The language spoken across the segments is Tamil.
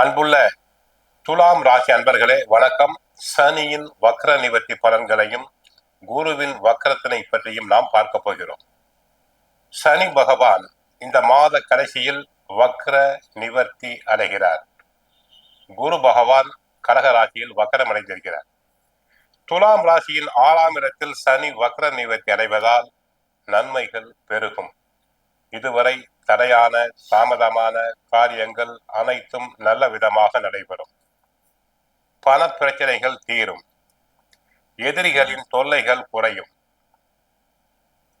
அன்புள்ள துலாம் ராசி அன்பர்களே வணக்கம். சனியின் வக்ர நிவர்த்தி பலன்களையும் குருவின் வக்ரத்தினை பற்றியும் நாம் பார்க்க போகிறோம். சனி பகவான் இந்த மாத கடைசியில் வக்ர நிவர்த்தி அடைகிறார். குரு பகவான் கடக ராசியில் வக்ரம் அடைந்திருக்கிறார். துலாம் ராசியின் ஆறாம் இடத்தில் சனி வக்ர நிவர்த்தி அடைவதால் நன்மைகள் பெருகும். இதுவரை தடையான தாமதமான காரியங்கள் அனைத்தும் நல்ல விதமாக நடைபெறும். பண பிரச்சனைகள் தீரும். எதிரிகளின் தொல்லைகள் குறையும்.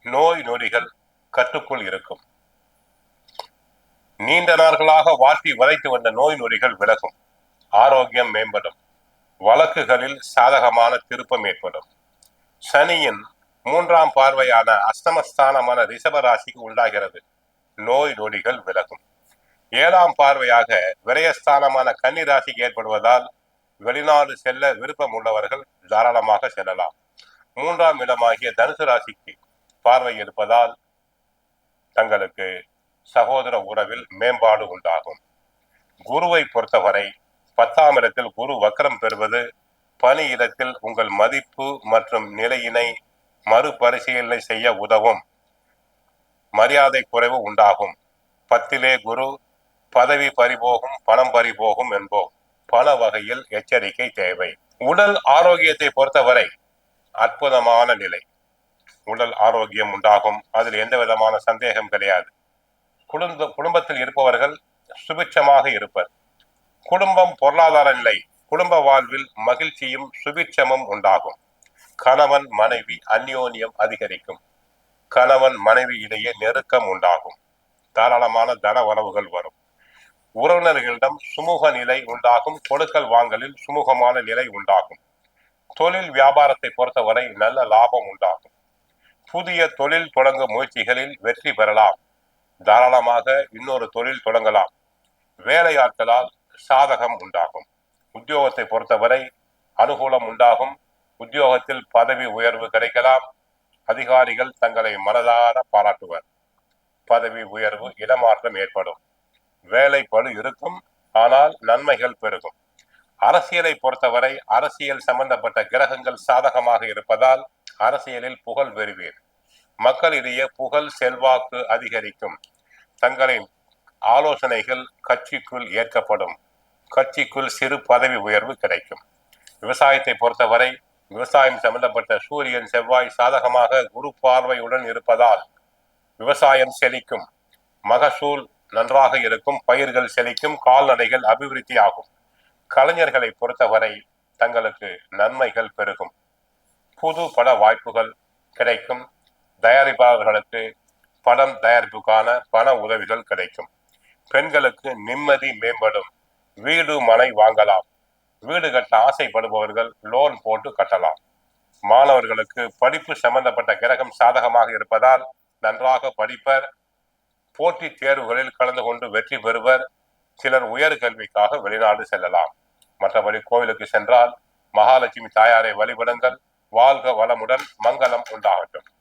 நோய் நொடிகள் கட்டுக்குள் இருக்கும். நீண்ட நாட்களாக வாட்டி வதைத்து வந்த நோய் நொடிகள் விலகும். ஆரோக்கியம் மேம்படும். வழக்குகளில் சாதகமான திருப்பம் ஏற்படும். சனியின் மூன்றாம் பார்வையான அஸ்தமஸ்தானமான ரிஷபராசிக்கு உண்டாகிறது நோய் நொடிகள் விலகும். ஏழாம் பார்வையாக விரயஸ்தானமான கன்னி ராசிக்கு ஏற்படுவதால் வெளிநாடு செல்ல விருப்பம் உள்ளவர்கள் தாராளமாக செல்லலாம். மூன்றாம் இடமாகிய தனுசு ராசிக்கு பார்வை இருப்பதால் தங்களுக்கு சகோதர உறவில் மேம்பாடு உண்டாகும். குருவை பொறுத்தவரை பத்தாம் இடத்தில் குரு வக்கரம் பெறுவது பணி இடத்தில் உங்கள் மதிப்பு மற்றும் நிலையினை மறுபரிசீலனை செய்ய உதவும். மரியாதை குறைவு உண்டாகும். பத்திலே குரு பதவி பறிபோகும் பணம் பறிபோகும் என்போம். பல வகையில் எச்சரிக்கை தேவை. உடல் ஆரோக்கியத்தை பொறுத்தவரை அற்புதமான நிலை. உடல் ஆரோக்கியம் உண்டாகும். அதில் எந்த விதமான சந்தேகம் கிடையாது. குடும்ப குடும்பத்தில் இருப்பவர்கள் சுபிட்சமாக இருப்பர். குடும்பம் பொருளாதார நிலை. குடும்ப வாழ்வில் மகிழ்ச்சியும் சுபிட்சமும் உண்டாகும். கணவன் மனைவி அந்யோன்யம் அதிகரிக்கும். கணவன் மனைவி இடையே நெருக்கம் உண்டாகும். தாராளமான தன உறவுகள் வரும். உறவினர்களிடம் சுமூக நிலை உண்டாகும். கொடுக்கல் வாங்கலில் சுமூகமான நிலை உண்டாகும். தொழில் வியாபாரத்தை பொறுத்தவரை நல்ல லாபம் உண்டாகும். புதிய தொழில் தொடங்கும் முயற்சிகளில் வெற்றி பெறலாம். தாராளமாக இன்னொரு தொழில் தொடங்கலாம். வேலையாட்களால் சாதகம் உண்டாகும். உத்தியோகத்தை பொறுத்தவரை அனுகூலம் உண்டாகும். உத்தியோகத்தில் பதவி உயர்வு கிடைக்கலாம். அதிகாரிகள் தங்களை மனதார பாராட்டுவர். பதவி உயர்வு இடமாற்றம் ஏற்படும். வேலை பழு இருக்கும் ஆனால் நன்மைகள் பெருகும். அரசியலை பொறுத்தவரை அரசியல் சம்பந்தப்பட்ட கிரகங்கள் சாதகமாக இருப்பதால் அரசியலில் புகழ் பெறுவீர். மக்களிடையே புகழ் செல்வாக்கு அதிகரிக்கும். தங்களின் ஆலோசனைகள் கட்சிக்குள் ஏற்கப்படும். கட்சிக்குள் சிறு பதவி உயர்வு கிடைக்கும். விவசாயத்தை பொறுத்தவரை விவசாயம் சம்பந்தப்பட்ட சூரியன் செவ்வாய் சாதகமாக குரு பார்வையுடன் இருப்பதால் விவசாயம் செழிக்கும். மகசூல் நன்றாக இருக்கும் பயிர்கள் செழிக்கும் கால்நடைகள் அபிவிருத்தி ஆகும் கலைஞர்களை பொறுத்தவரை தங்களுக்கு நன்மைகள் பெருகும். புது பட வாய்ப்புகள் கிடைக்கும். தயாரிப்பாளர்களுக்கு படம் தயாரிப்புக்கான பண உதவிகள் கிடைக்கும். பெண்களுக்கு நிம்மதி மேம்படும். வீடு மனை வாங்கலாம். வீடு கட்ட ஆசைப்படுபவர்கள் லோன் போட்டு கட்டலாம். மாணவர்களுக்கு படிப்பு சம்பந்தப்பட்ட கிரகம் சாதகமாக இருப்பதால் நன்றாக படிப்பர் போட்டித் தேர்வுகளில் கலந்து கொண்டு வெற்றி பெறுவர் சிலர் உயர்கல்விக்காக வெளிநாடு செல்லலாம். மற்றபடி கோவிலுக்கு சென்றால் மகாலட்சுமி தாயாரை வழிபடுங்கள் வாழ்க வளமுடன் மங்களம் உண்டாகட்டும்.